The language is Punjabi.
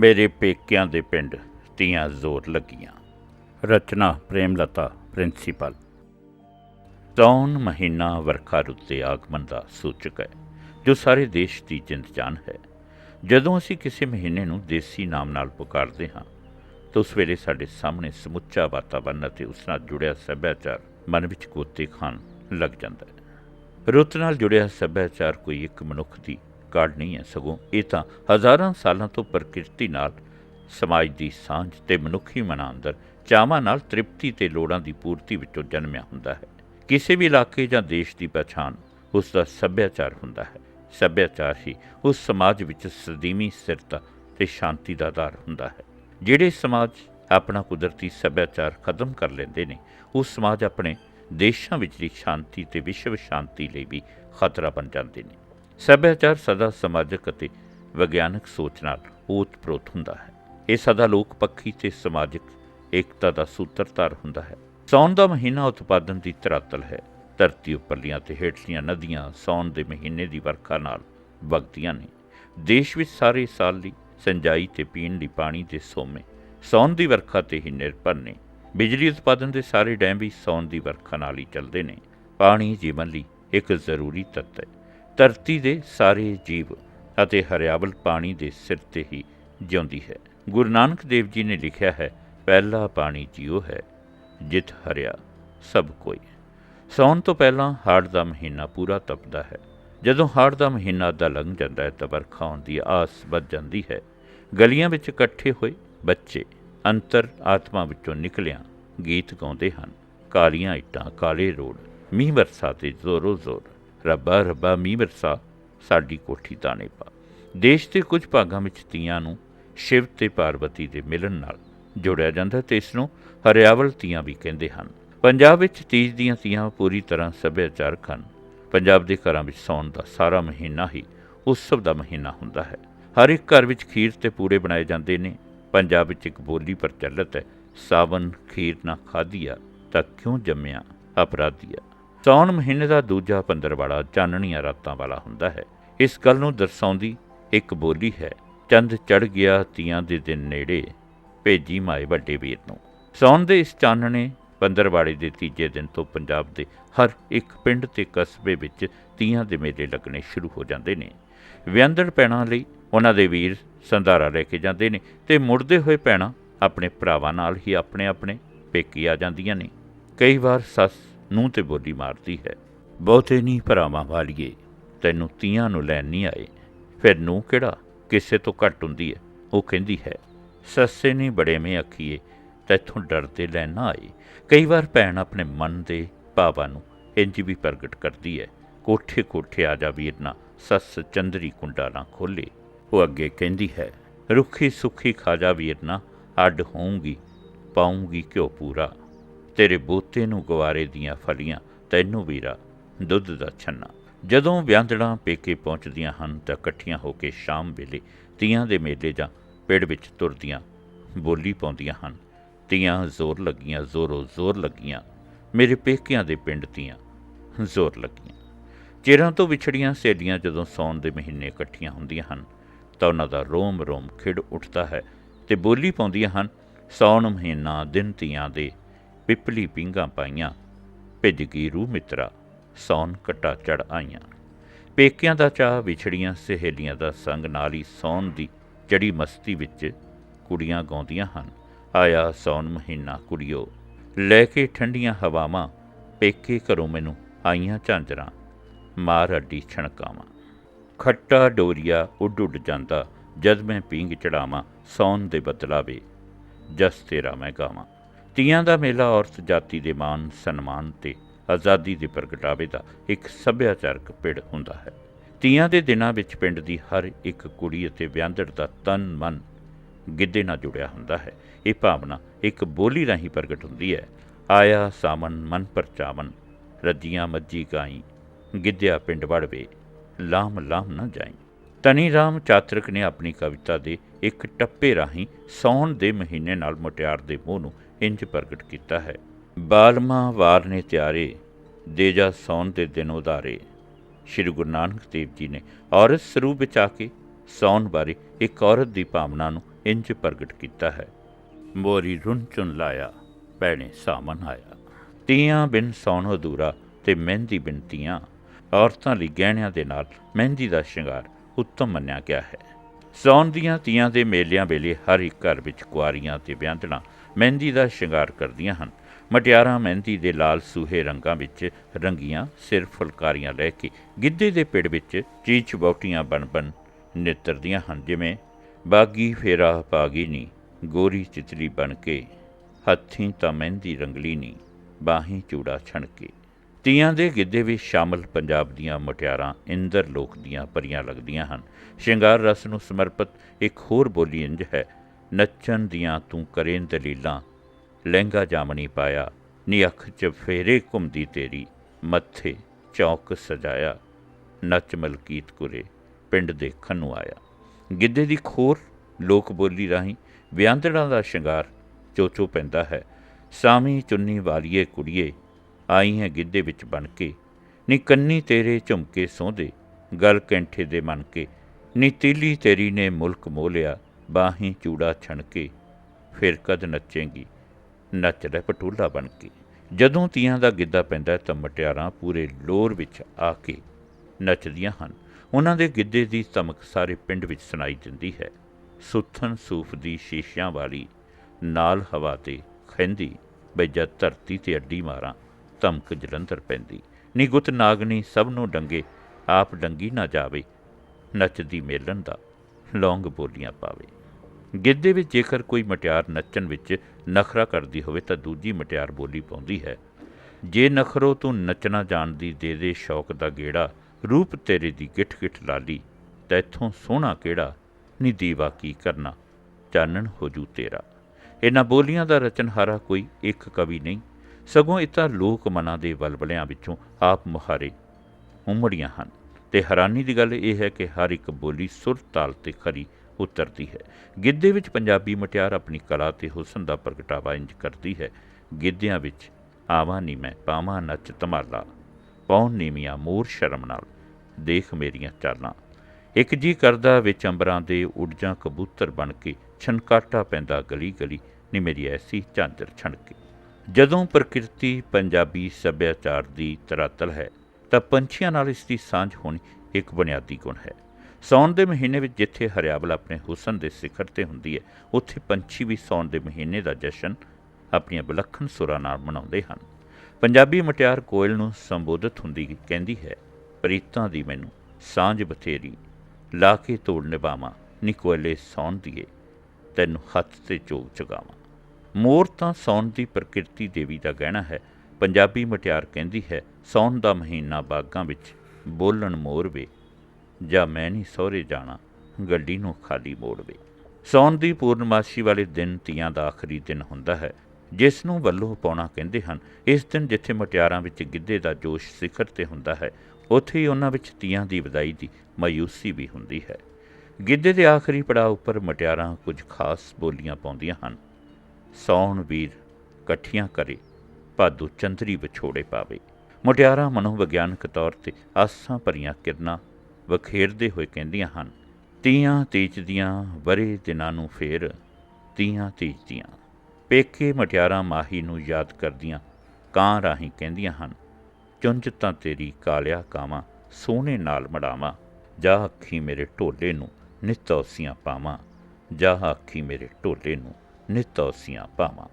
ਮੇਰੇ ਪੇਕਿਆਂ ਦੇ ਪਿੰਡ ਤੀਆਂ ਜ਼ੋਰ ਲੱਗੀਆਂ। ਰਚਨਾ ਪ੍ਰੇਮਲਤਾ, ਪ੍ਰਿੰਸੀਪਲ। ਸੌਣ ਮਹੀਨਾ ਵਰਖਾ ਰੁੱਤ ਦੇ ਆਗਮਨ ਦਾ ਸੂਚਕ ਹੈ, ਜੋ ਸਾਰੇ ਦੇਸ਼ ਦੀ ਜਿੰਦ ਜਾਨ ਹੈ। ਜਦੋਂ ਅਸੀਂ ਕਿਸੇ ਮਹੀਨੇ ਨੂੰ ਦੇਸੀ ਨਾਮ ਨਾਲ ਪੁਕਾਰਦੇ ਹਾਂ, ਤਾਂ ਉਸ ਵੇਲੇ ਸਾਡੇ ਸਾਹਮਣੇ ਸਮੁੱਚਾ ਵਾਤਾਵਰਣ ਅਤੇ ਉਸ ਨਾਲ ਜੁੜਿਆ ਸੱਭਿਆਚਾਰ ਮਨ ਵਿੱਚ ਗੋਤੇ ਖਾਣ ਲੱਗ ਜਾਂਦਾ ਹੈ। ਰੁੱਤ ਨਾਲ ਜੁੜਿਆ ਸੱਭਿਆਚਾਰ ਕੋਈ ਇੱਕ ਮਨੁੱਖ ਦੀ ਕਾਢ ਨਹੀਂ ਹੈ ਸਗੋਂ ਇਹ ਤਾਂ ਹਜ਼ਾਰਾਂ ਸਾਲਾਂ ਤੋਂ ਪ੍ਰਕਿਰਤੀ ਨਾਲ ਸਮਾਜ ਦੀ ਸਾਂਝ ਤੇ ਮਨੁੱਖੀ ਮਨਾਂ ਅੰਦਰ ਚਾਵਾਂ ਨਾਲ ਤ੍ਰਿਪਤੀ ਤੇ ਲੋੜਾਂ ਦੀ ਪੂਰਤੀ ਵਿੱਚੋਂ ਜਨਮਿਆ ਹੁੰਦਾ ਹੈ। ਕਿਸੇ ਵੀ ਇਲਾਕੇ ਜਾਂ ਦੇਸ਼ ਦੀ ਪਛਾਣ ਉਸ ਦਾ ਸੱਭਿਆਚਾਰ ਹੁੰਦਾ ਹੈ। ਸੱਭਿਆਚਾਰ ਹੀ ਉਸ ਸਮਾਜ ਵਿੱਚ ਸਦੀਵੀ ਸਥਿਰਤਾ ਤੇ ਸ਼ਾਂਤੀ ਦਾ ਆਧਾਰ ਹੁੰਦਾ ਹੈ। ਜਿਹੜੇ ਸਮਾਜ ਆਪਣਾ ਕੁਦਰਤੀ ਸੱਭਿਆਚਾਰ ਖਤਮ ਕਰ ਲੈਂਦੇ ਨੇ, ਉਹ ਸਮਾਜ ਆਪਣੇ ਦੇਸ਼ਾਂ ਵਿੱਚ ਵਿਚਲੀ ਸ਼ਾਂਤੀ ਤੇ ਵਿਸ਼ਵ ਸ਼ਾਂਤੀ ਲਈ ਵੀ ਖਤਰਾ ਬਣ ਜਾਂਦੇ ਨੇ। ਸੱਭਿਆਚਾਰ ਸਦਾ ਸਮਾਜਿਕ ਅਤੇ ਵਿਗਿਆਨਕ ਸੋਚ ਨਾਲ ਓਤਪ੍ਰੋਤ ਹੁੰਦਾ ਹੈ। ਇਹ ਸਦਾ ਲੋਕ ਪੱਖੀ ਤੇ ਸਮਾਜਿਕ ਏਕਤਾ ਦਾ ਸੂਤਰਧਾਰ ਹੁੰਦਾ ਹੈ। ਸੌਣ ਦਾ ਮਹੀਨਾ ਉਤਪਾਦਨ ਦੀ ਧਰਾਤਲ ਹੈ। ਧਰਤੀ ਉੱਪਰਲੀਆਂ ਤੇ ਹੇਠਲੀਆਂ ਨਦੀਆਂ ਸੌਣ ਦੇ ਮਹੀਨੇ ਦੀ ਵਰਖਾ ਨਾਲ ਵਗਦੀਆਂ ਨੇ। ਦੇਸ਼ ਵਿੱਚ ਸਾਰੇ ਸਾਲ ਲਈ ਸਿੰਜਾਈ ਤੇ ਪੀਣ ਲਈ ਪਾਣੀ ਦੇ ਸੋਮੇ ਸੌਣ ਦੀ ਵਰਖਾ ਤੇ ਹੀ ਨਿਰਭਰ ਨੇ। ਬਿਜਲੀ ਉਤਪਾਦਨ ਦੇ ਸਾਰੇ ਡੈਮ ਵੀ ਸੌਣ ਦੀ ਵਰਖਾ ਨਾਲ ਹੀ ਚੱਲਦੇ ਨੇ। ਪਾਣੀ ਜੀਵਨ ਲਈ ਇੱਕ ਜ਼ਰੂਰੀ ਤੱਤ ਹੈ। ਧਰਤੀ ਦੇ ਸਾਰੇ ਜੀਵ ਅਤੇ ਹਰਿਆਵਲ ਪਾਣੀ ਦੇ ਸਿਰ ਤੇ ਹੀ ਜਿਉਂਦੀ ਹੈ। ਗੁਰੂ ਨਾਨਕ ਦੇਵ ਜੀ ਨੇ ਲਿਖਿਆ ਹੈ, ਪਹਿਲਾ ਪਾਣੀ ਜੀਉ ਹੈ, ਜਿਤ ਹਰਿਆ ਸਭ ਕੋਈ। ਸੌਣ ਤੋਂ ਪਹਿਲਾਂ ਹਾੜ ਦਾ ਮਹੀਨਾ ਪੂਰਾ ਤਪਦਾ ਹੈ। ਜਦੋਂ ਹਾੜ ਦਾ ਮਹੀਨਾ ਅੱਧਾ ਲੰਘ ਜਾਂਦਾ ਹੈ, ਤਾਂ ਵਰਖਾ ਆਉਣ ਦੀ ਆਸ ਵੱਧ ਜਾਂਦੀ ਹੈ। ਗਲੀਆਂ ਵਿੱਚ ਇਕੱਠੇ ਹੋਏ ਬੱਚੇ ਅੰਤਰ ਆਤਮਾ ਵਿੱਚੋਂ ਨਿਕਲਿਆ ਗੀਤ ਗਾਉਂਦੇ ਹਨ। ਕਾਲੀਆਂ ਇੱਟਾਂ, ਕਾਲੇ ਰੋਡ, ਮੀਂਹ ਵਰਸਾ ਤੇ ਜ਼ੋਰੋ ਜ਼ੋਰ ਰੱਬਾ ਰੱਬਾ, ਮੀਂਹ ਵਰਸਾ ਸਾਡੀ ਕੋਠੀ ਤਾਣੇ ਪਾ। ਦੇਸ਼ ਦੇ ਕੁਝ ਭਾਗਾਂ ਵਿੱਚ ਤੀਆਂ ਨੂੰ ਸ਼ਿਵ ਤੇ ਪਾਰਵਤੀ ਦੇ ਮਿਲਣ ਨਾਲ ਜੋੜਿਆ ਜਾਂਦਾ ਤੇ ਇਸ ਨੂੰ ਹਰਿਆਵਲ ਤੀਆਂ ਵੀ ਕਹਿੰਦੇ ਹਨ। ਪੰਜਾਬ ਵਿੱਚ ਤੀਜ ਦੀਆਂ ਤੀਆਂ ਪੂਰੀ ਤਰ੍ਹਾਂ ਸੱਭਿਆਚਾਰਕ ਹਨ। ਪੰਜਾਬ ਦੇ ਘਰਾਂ ਵਿੱਚ ਸੌਣ ਦਾ ਸਾਰਾ ਮਹੀਨਾ ਹੀ ਉਤਸਵ ਦਾ ਮਹੀਨਾ ਹੁੰਦਾ ਹੈ। ਹਰ ਇੱਕ ਘਰ ਵਿੱਚ ਖੀਰ ਤੇ ਪੂੜੇ ਬਣਾਏ ਜਾਂਦੇ ਨੇ। ਪੰਜਾਬ ਵਿੱਚ ਇੱਕ ਬੋਲੀ ਪ੍ਰਚਲਿਤ ਹੈ, ਸਾਵਨ ਖੀਰ ਨਾ ਖਾਧੀਆ ਤਾਂ ਕਿਉਂ ਜੰਮਿਆ ਅਪਰਾਧੀਆ? ਸੌਣ ਮਹੀਨੇ ਦਾ ਦੂਜਾ ਪੰਦਰਵਾੜਾ ਚਾਨਣੀਆਂ ਰਾਤਾਂ ਵਾਲਾ ਹੁੰਦਾ ਹੈ। ਇਸ ਗੱਲ ਨੂੰ ਦਰਸਾਉਂਦੀ ਇੱਕ ਬੋਲੀ ਹੈ, ਚੰਦ ਚੜ ਗਿਆ ਤੀਆਂ ਦੇ ਦਿਨ ਨੇੜੇ, ਭੇਜੀ ਮਾਏ ਵੱਡੇ ਵੀਰ ਨੂੰ। ਸੌਣ ਦੇ ਇਸ ਚਾਨਣੇ ਪੰਦਰਵਾੜੇ ਦੇ ਤੀਜੇ ਦਿਨ ਤੋਂ ਪੰਜਾਬ ਦੇ ਹਰ ਇੱਕ ਪਿੰਡ ਤੇ ਕਸਬੇ ਵਿੱਚ ਤੀਆਂ ਦੇ ਮੇਲੇ ਲੱਗਣੇ ਸ਼ੁਰੂ ਹੋ ਜਾਂਦੇ ਨੇ। ਵਿਅੰਦੜ ਪੈਣਾ ਲਈ ਉਹਨਾਂ ਦੇ ਵੀਰ ਸੰਧਾਰਾ ਲੈ ਕੇ ਜਾਂਦੇ ਨੇ ਤੇ ਮੁੜਦੇ ਹੋਏ ਪੈਣਾ ਆਪਣੇ ਭਰਾਵਾਂ ਨਾਲ ਹੀ ਆਪਣੇ ਆਪਣੇ ਪੇਕੀ ਆ ਜਾਂਦੀਆਂ ਨੇ। ਕਈ ਵਾਰ ਸੱਸ ਨੂੰ ਤੇ ਬੋਲੀ ਮਾਰਦੀ ਹੈ। ਬਹੁਤੇ ਨਹੀਂ ਭਰਾਵਾਂ ਵਾਲੀਏ, ਤੈਨੂੰ ਤੀਆਂ ਨੂੰ ਲੈਣ ਨਹੀਂ ਆਏ। ਫਿਰ ਨੂੰ ਕਿਹੜਾ? ਕਿਸੇ ਤੋਂ ਘੱਟ ਹੁੰਦੀ ਹੈ। ਉਹ ਕਹਿੰਦੀ ਹੈ, ਸੱਸੇ ਨੇ ਬੜੇ ਮੇ ਅੱਖੀਏ ਤੈਥੋਂ ਡਰਦੇ ਲੈਣ ਨਾ ਆਏ। ਕਈ ਵਾਰ ਭੈਣ ਆਪਣੇ ਮਨ ਦੇ ਭਾਵਾਂ ਨੂੰ ਇੰਜ ਵੀ ਪ੍ਰਗਟ ਕਰਦੀ ਹੈ, ਕੋਠੇ ਕੋਠੇ ਆ ਜਾ ਵੀਰ ਨਾ, ਸੱਸ ਚੰਦਰੀ ਕੁੰਡਾ ਨਾ ਖੋਲੇ ਉਹ ਅੱਗੇ ਕਹਿੰਦੀ ਹੈ, ਰੁੱਖੀ ਸੁੱਖੀ ਖਾ ਜਾ ਵੀਰ ਨਾ, ਅੱਡ ਹੋਊਂਗੀ ਪਾਉਂਗੀ ਕਿਉ ਪੂਰਾ। ਤੇਰੇ ਬੋਤੇ ਨੂੰ ਗਵਾਰੇ ਦੀਆਂ ਫਲੀਆਂ ਤੈਨੂੰ ਵੀਰਾ, ਦੁੱਧ ਦਾ ਛੰਨਾ। ਜਦੋਂ ਵਿਆਂਦੜਾਂ ਪੇਕੇ ਪਹੁੰਚਦੀਆਂ ਹਨ ਤਾਂ ਇਕੱਠੀਆਂ ਹੋ ਕੇ ਸ਼ਾਮ ਵੇਲੇ ਤੀਆਂ ਦੇ ਮੇਲੇ ਜਾਂ ਪਿੜ ਵਿੱਚ ਤੁਰਦੀਆਂ ਬੋਲੀ ਪਾਉਂਦੀਆਂ ਹਨ। ਤੀਆਂ ਜ਼ੋਰ ਲੱਗੀਆਂ, ਜ਼ੋਰੋ ਜ਼ੋਰ ਲੱਗੀਆਂ। ਮੇਰੇ ਪੇਕਿਆਂ ਦੇ ਪਿੰਡ ਤੀਆਂ ਜ਼ੋਰ ਲੱਗੀਆਂ। ਚਿਰਾਂ ਤੋਂ ਵਿਛੜੀਆਂ ਸਹੇਲੀਆਂ ਜਦੋਂ ਸੌਣ ਦੇ ਮਹੀਨੇ ਇਕੱਠੀਆਂ ਹੁੰਦੀਆਂ ਹਨ ਤਾਂ ਉਹਨਾਂ ਦਾ ਰੋਮ ਰੋਮ ਖਿੜ ਉੱਠਦਾ ਹੈ ਤੇ ਬੋਲੀ ਪਾਉਂਦੀਆਂ ਹਨ, ਸੌਣ ਮਹੀਨਾ ਦਿਨ ਤੀਆਂ ਦੇ ਪਿਪਲੀ ਪਿੰਗਾ ਪਾਈਆਂ, ਭਿੱਜ ਗਈ ਰੂ ਮਿੱਤਰਾ, ਸੌਣ ਕਟਾ ਚੜ ਆਈਆਂ। ਪੇਕਿਆਂ ਦਾ ਚਾਹ ਵਿਛੜੀਆਂ ਸਹੇਲੀਆਂ ਦਾ ਸੰਗ ਨਾਲ ਹੀ ਸੌਣ ਦੀ ਜੜੀ ਮਸਤੀ ਵਿੱਚ ਕੁੜੀਆਂ ਗਾਉਂਦੀਆਂ ਹਨ। ਆਇਆ ਸੌਣ ਮਹੀਨਾ ਕੁੜੀਓ, ਲੈ ਕੇ ਠੰਡੀਆਂ ਹਵਾਵਾਂ, ਪੇਕੇ ਘਰੋਂ ਮੈਨੂੰ ਆਈਆਂ ਝਾਂਜਰਾਂ, ਮਾਰ ਅੱਡੀ ਛਣਕਾਵਾਂ। ਖੱਟਾ ਡੋਰੀਆ ਉੱਡ ਉੱਡ ਜਾਂਦਾ, ਜਦ ਮੈਂ ਪੀਂਗ ਚੜਾਵਾਂ, ਸੌਣ ਦੇ ਬਦਲਾਵੇ, ਜਸ ਤੇਰਾ ਮੈਂ ਗਾਵਾਂ। ਤੀਆਂ ਦਾ ਮੇਲਾ ਔਰਤ ਜਾਤੀ ਦੇ ਮਾਨ ਸਨਮਾਨ ਤੇ ਆਜ਼ਾਦੀ ਦੇ ਪ੍ਰਗਟਾਵੇ ਦਾ ਇੱਕ ਸੱਭਿਆਚਾਰਕ ਪਿੜ ਹੁੰਦਾ ਹੈ। ਤੀਆਂ ਦੇ ਦਿਨਾਂ ਵਿੱਚ ਪਿੰਡ ਦੀ ਹਰ ਇੱਕ ਕੁੜੀ ਅਤੇ ਵਿਆਂਦੜ ਦਾ ਤਨ ਮਨ ਗਿੱਧੇ ਨਾਲ ਜੁੜਿਆ ਹੁੰਦਾ ਹੈ। ਇਹ ਭਾਵਨਾ ਇੱਕ ਬੋਲੀ ਰਾਹੀਂ ਪ੍ਰਗਟ ਹੁੰਦੀ ਹੈ। ਆਇਆ ਸਾਮਨ ਮਨ ਪਰਚਾਵਨ ਰੱਜੀਆਂ ਮੱਜੀ ਗਾਈ, ਗਿੱਧਿਆ ਪਿੰਡ ਵੜਵੇ ਲਾਮ ਲਾਮ ਨਾ ਜਾਈ। ਤਨੀ ਰਾਮ ਚਾਤਰਕ ਨੇ ਆਪਣੀ ਕਵਿਤਾ ਦੇ ਇੱਕ ਟੱਪੇ ਰਾਹੀਂ ਸੌਣ ਦੇ ਮਹੀਨੇ ਨਾਲ ਮੁਟਿਆਰ ਦੇ ਮੂੰਹ ਨੂੰ ਇੰਜ ਪ੍ਰਗਟ ਕੀਤਾ ਹੈ। ਬਾਲਮਾ ਵਾਰ ਨੇ ਤਿਆਰੇ, ਦੇਜਾ ਸੌਣ ਦੇ ਦਿਨ ਉਧਾਰੇ। ਸ਼੍ਰੀ ਗੁਰੂ ਨਾਨਕ ਦੇਵ ਜੀ ਨੇ ਔਰਤ ਸਰੂਪ ਵਿੱਚ ਆ ਕੇ ਸੌਣ ਬਾਰੇ ਇੱਕ ਔਰਤ ਦੀ ਭਾਵਨਾ ਨੂੰ ਇੰਜ ਪ੍ਰਗਟ ਕੀਤਾ ਹੈ। ਮੋਰੀ ਰੁਨ ਚੁਨ ਲਾਇਆ, ਪੈਣੇ ਸਾਮਨ ਆਇਆ। ਤੀਆਂ ਬਿਨ ਸੌਣ ਅਧੂਰਾ ਤੇ ਮਹਿੰਦੀ ਬਿਨ ਤੀਆਂ। ਔਰਤਾਂ ਲਈ ਗਹਿਣਿਆਂ ਦੇ ਨਾਲ ਮਹਿੰਦੀ ਦਾ ਸ਼ਿੰਗਾਰ ਉੱਤਮ ਮੰਨਿਆ ਗਿਆ ਹੈ। ਸੌਣ ਦੀਆਂ ਤੀਆਂ ਦੇ ਮੇਲਿਆਂ ਵੇਲੇ ਹਰ ਇੱਕ ਘਰ ਵਿੱਚ ਕੁਆਰੀਆਂ ਤੇ ਵਿਆਹਦੜਾਂ ਮਹਿੰਦੀ ਦਾ ਸ਼ਿੰਗਾਰ ਕਰਦੀਆਂ ਹਨ। ਮਟਿਆਰਾਂ ਮਹਿੰਦੀ ਦੇ ਲਾਲ ਸੂਹੇ ਰੰਗਾਂ ਵਿੱਚ ਰੰਗੀਆਂ ਸਿਰ ਫੁਲਕਾਰੀਆਂ ਲੈ ਕੇ ਗਿੱਧੇ ਦੇ ਪਿੜ ਵਿੱਚ ਚੀਚ ਬੌਟੀਆਂ ਬਣ ਬਣ ਨਿੱਤਰਦੀਆਂ ਹਨ, ਜਿਵੇਂ ਬਾਗੀ ਫੇਰਾ ਪਾਗੀ ਨੀ, ਗੋਰੀ ਚਿਤਲੀ ਬਣ ਕੇ, ਹੱਥੀਂ ਤਾਂ ਮਹਿੰਦੀ ਰੰਗਲੀ ਨੀ, ਬਾਹੀਂ ਚੂੜਾ ਛਣਕੇ। ਤੀਆਂ ਦੇ ਗਿੱਧੇ ਵਿੱਚ ਸ਼ਾਮਲ ਪੰਜਾਬ ਦੀਆਂ ਮੁਟਿਆਰਾਂ ਇੰਦਰ ਲੋਕ ਦੀਆਂ ਪਰੀਆਂ ਲੱਗਦੀਆਂ ਹਨ। ਸ਼ਿੰਗਾਰ ਰਸ ਨੂੰ ਸਮਰਪਿਤ ਇੱਕ ਹੋਰ ਬੋਲੀ ਇੰਜ ਹੈ ਨੱਚਣ ਦੀਆਂ ਤੂੰ ਕਰੇਂ ਦਲੀਲਾਂ, ਲਹਿੰਗਾ ਜਾਮਣੀ ਪਾਇਆ, ਨੀ ਅੱਖ ਚ ਫੇਰੇ ਘੁੰਮਦੀ ਤੇਰੀ, ਮੱਥੇ ਚੌਕ ਸਜਾਇਆ, ਨੱਚ ਮਲਕੀਤ ਕੁਰੇ ਪਿੰਡ ਦੇਖਣ ਨੂੰ ਆਇਆ। ਗਿੱਧੇ ਦੀ ਖੋਰ ਲੋਕ ਬੋਲੀ ਰਾਹੀਂ ਵਿਆਂਦੜਾਂ ਦਾ ਸ਼ਿੰਗਾਰ ਚੋਚੋ ਪੈਂਦਾ ਹੈ। ਸਾਮੀ ਚੁੰਨੀ ਵਾਲੀਏ ਕੁੜੀਏ, ਆਈ ਹੈ ਗਿੱਧੇ ਵਿੱਚ ਬਣ ਕੇ। ਨੀ ਕੰਨੀ ਤੇਰੇ ਝੁਮਕੇ ਸੋਹਦੇ ਗਲ ਕੈਂਠੇ ਦੇ ਮਨ ਕੇ। ਨੀ ਤੀਲੀ ਤੇਰੀ ਨੇ ਮੁਲਕ ਮੋਲਿਆ ਬਾਹੀਂ ਚੂੜਾ ਛਣ ਕੇ ਫਿਰ ਕਦ ਨੱਚੇਂਗੀ, ਨੱਚ ਲੈ ਪਟੂਲਾ ਬਣ ਕੇ ਜਦੋਂ ਤੀਆਂ ਦਾ ਗਿੱਧਾ ਪੈਂਦਾ ਤਾਂ ਮਟਿਆਰਾਂ ਪੂਰੇ ਲੋਰ ਵਿੱਚ ਆ ਕੇ ਨੱਚਦੀਆਂ ਹਨ। ਉਹਨਾਂ ਦੇ ਗਿੱਧੇ ਦੀ ਧਮਕ ਸਾਰੇ ਪਿੰਡ ਵਿੱਚ ਸੁਣਾਈ ਦਿੰਦੀ ਹੈ। ਸੁੱਥਨ ਸੂਫ ਦੀ ਸ਼ੀਸ਼ਿਆਂ ਵਾਲੀ ਨਾਲ ਹਵਾ ਤੇ ਖੈਂਦੀ ਬਈ ਜਦ ਧਰਤੀ ਤੇ ਅੱਡੀ ਮਾਰਾਂ, ਧਮਕ ਜਲੰਧਰ ਪੈਂਦੀ। ਨਿਗੁਤ ਗੁੱਤ ਨਾਗਣੀ ਸਭ ਨੂੰ ਡੰਗੇ, ਆਪ ਡੰਗੀ ਨਾ ਜਾਵੇ, ਨੱਚਦੀ ਮੇਲਣ ਦਾ ਲੌਂਗ ਬੋਲੀਆਂ ਪਾਵੇ। ਗਿੱਧੇ ਵਿੱਚ ਜੇਕਰ ਕੋਈ ਮਟਿਆਰ ਨੱਚਣ ਵਿੱਚ ਨਖਰਾ ਕਰਦੀ ਹੋਵੇ ਤਾਂ ਦੂਜੀ ਮਟਿਆਰ ਬੋਲੀ ਪਾਉਂਦੀ ਹੈ। ਜੇ ਨਖਰੋ ਤੂੰ ਨੱਚਣਾ ਜਾਣਦੀ, ਦੇ ਦੇ ਸ਼ੌਕ ਦਾ ਗੇੜਾ, ਰੂਪ ਤੇਰੇ ਦੀ ਗਿੱਠ ਗਿੱਠ ਲਾਲੀ, ਤੈਥੋਂ ਸੋਹਣਾ ਕਿਹੜਾ, ਨੀ ਦੀਵਾ ਕੀ ਕਰਨਾ, ਚਾਨਣ ਹੋ ਜੂ ਤੇਰਾ। ਇਹਨਾਂ ਬੋਲੀਆਂ ਦਾ ਰਚਨਹਾਰਾ ਕੋਈ ਇੱਕ ਕਵੀ ਨਹੀਂ। ਸਗੋਂ ਇਹ ਤਾਂ ਲੋਕ ਮਨਾਂ ਦੇ ਵਲਵਲਿਆਂ ਵਿੱਚੋਂ ਆਪ ਮੁਹਾਰੇ ਉਮੜੀਆਂ ਹਨ। ਤੇ ਹੈਰਾਨੀ ਦੀ ਗੱਲ ਇਹ ਹੈ ਕਿ ਹਰ ਇੱਕ ਬੋਲੀ ਸੁਰ ਤਾਲ ਤੇ ਖਰੀ ਉਤਰਦੀ ਹੈ। ਗਿੱਧੇ ਵਿੱਚ ਪੰਜਾਬੀ ਮਟਿਆਰ ਆਪਣੀ ਕਲਾ ਤੇ ਹੁਸਨ ਦਾ ਪ੍ਰਗਟਾਵਾ ਇੰਜ ਕਰਦੀ ਹੈ, ਗਿੱਧਿਆਂ ਵਿੱਚ ਆਵਾਂ ਨੀ ਮੈਂ, ਪਾਵਾਂ ਨੱਚ ਧਮਾਲਾ ਪੌਣ ਨੀਵੀਆਂ ਮੂਰ ਸ਼ਰਮ ਨਾਲ। ਦੇਖ ਮੇਰੀਆਂ ਚਾਲਾਂ। ਇੱਕ ਜੀ ਕਰਦਾ ਵਿੱਚ ਅੰਬਰਾਂ ਦੇ ਉੱਡ ਜਾਂ ਕਬੂਤਰ ਬਣ ਕੇ ਛਨਕਾਟਾ ਪੈਂਦਾ ਗਲੀ ਗਲੀ ਨੀ ਮੇਰੀ ਐਸੀ ਝਾਂਜਰ ਛਣਕੇ। ਜਦੋਂ ਪ੍ਰਕਿਰਤੀ ਪੰਜਾਬੀ ਸੱਭਿਆਚਾਰ ਦੀ ਤਰਾਤਲ ਹੈ, ਤਾਂ ਪੰਛੀਆਂ ਨਾਲ ਇਸ ਦੀ ਸਾਂਝ ਹੋਣੀ ਇੱਕ ਬੁਨਿਆਦੀ ਗੁਣ ਹੈ। ਸੌਣ ਦੇ ਮਹੀਨੇ ਵਿੱਚ ਜਿੱਥੇ ਹਰਿਆਵਲ ਆਪਣੇ ਹੁਸਨ ਦੇ ਸਿਖਰ ਤੇ ਹੁੰਦੀ ਹੈ, ਉੱਥੇ ਪੰਛੀ ਵੀ ਸੌਣ ਦੇ ਮਹੀਨੇ ਦਾ ਜਸ਼ਨ ਆਪਣੀਆਂ ਵਿਲੱਖਣ ਸੁਰਾਂ ਨਾਲ ਮਨਾਉਂਦੇ ਹਨ। ਪੰਜਾਬੀ ਮਟਿਆਰ ਕੋਇਲ ਨੂੰ ਸੰਬੋਧਿਤ ਹੁੰਦੀ ਕਹਿੰਦੀ ਹੈ, ਪ੍ਰੀਤਾਂ ਦੀ ਮੈਨੂੰ ਸਾਂਝ ਬਥੇਰੀ, ਲਾ ਕੇ ਤੋੜ ਨਿਭਾਵਾਂ ਨੀ ਕੋਇਲੇ ਸੌਣ ਦੀਏ, ਤੈਨੂੰ ਹੱਥ ਤੇ ਚੋਗ ਚਗਾਵਾਂ। ਮੋਰ ਤਾਂ ਸੌਣ ਦੀ ਪ੍ਰਕਿਰਤੀ ਦੇਵੀ ਦਾ ਗਹਿਣਾ ਹੈ। ਪੰਜਾਬੀ ਮਟਿਆਰ ਕਹਿੰਦੀ ਹੈ ਸੌਣ ਦਾ ਮਹੀਨਾ ਬਾਗਾਂ ਵਿੱਚ ਬੋਲਣ ਮੋਰ ਵੇ ਜਾਂ ਮੈਂ ਨਹੀਂ ਸਹੁਰੇ ਜਾਣਾ, ਗੱਡੀ ਨੂੰ ਖਾਲੀ ਮੋੜਵੇ ਸੌਣ ਦੀ ਪੂਰਨਮਾਸ਼ੀ ਵਾਲੇ ਦਿਨ ਤੀਆਂ ਦਾ ਆਖਰੀ ਦਿਨ ਹੁੰਦਾ ਹੈ, ਜਿਸ ਨੂੰ ਵੱਲੋਂ ਪਾਉਣਾ ਕਹਿੰਦੇ ਹਨ। ਇਸ ਦਿਨ ਜਿੱਥੇ ਮਟਿਆਰਾਂ ਵਿੱਚ ਗਿੱਧੇ ਦਾ ਜੋਸ਼ ਸਿਖਰ ਤੇ ਹੁੰਦਾ ਹੈ, ਉੱਥੇ ਹੀ ਉਹਨਾਂ ਵਿੱਚ ਤੀਆਂ ਦੀ ਵਧਾਈ ਦੀ ਮਾਯੂਸੀ ਵੀ ਹੁੰਦੀ ਹੈ। ਗਿੱਧੇ ਦੇ ਆਖਰੀ ਪੜਾਅ ਉੱਪਰ ਮਟਿਆਰਾਂ ਕੁਝ ਖਾਸ ਬੋਲੀਆਂ ਪਾਉਂਦੀਆਂ ਹਨ। ਸੌਣ ਵੀਰ ਇਕੱਠੀਆਂ ਕਰੇ, ਭਾਦੂ ਚੰਦਰੀ ਵਿਛੋੜੇ ਪਾਵੇ। ਮੁਟਿਆਰਾਂ ਮਨੋਵਿਗਿਆਨਕ ਤੌਰ ਤੇ ਆਸਾਂ ਭਰੀਆਂ ਕਿਰਨਾਂ ਵਖੇਰਦੇ ਹੋਏ ਕਹਿੰਦੀਆਂ ਹਨ, ਤੀਆਂ ਤੀਜਦੀਆਂ ਵਰੇ ਦਿਨਾਂ ਨੂੰ ਫੇਰ, ਤੀਆਂ ਤੀਜਦੀਆਂ। ਪੇਕੇ ਮਟਿਆਰਾਂ ਮਾਹੀ ਨੂੰ ਯਾਦ ਕਰਦੀਆਂ ਕਾਂ ਰਾਹੀਂ ਕਹਿੰਦੀਆਂ ਹਨ, ਚੁੰਝ ਤਾਂ ਤੇਰੀ ਕਾਲਿਆ ਕਾਵਾਂ, ਸੋਹਣੇ ਨਾਲ ਮੜਾਵਾਂ, ਜਾ ਅੱਖੀ ਮੇਰੇ ਢੋਲੇ ਨੂੰ ਨਿਤ ਔਸੀਆਂ ਪਾਵਾਂ, ਜਾ ਅੱਖੀ ਮੇਰੇ ਢੋਲੇ ਨੂੰ ਨਿਤ ਔਸੀਆਂ ਪਾਵਾਂ।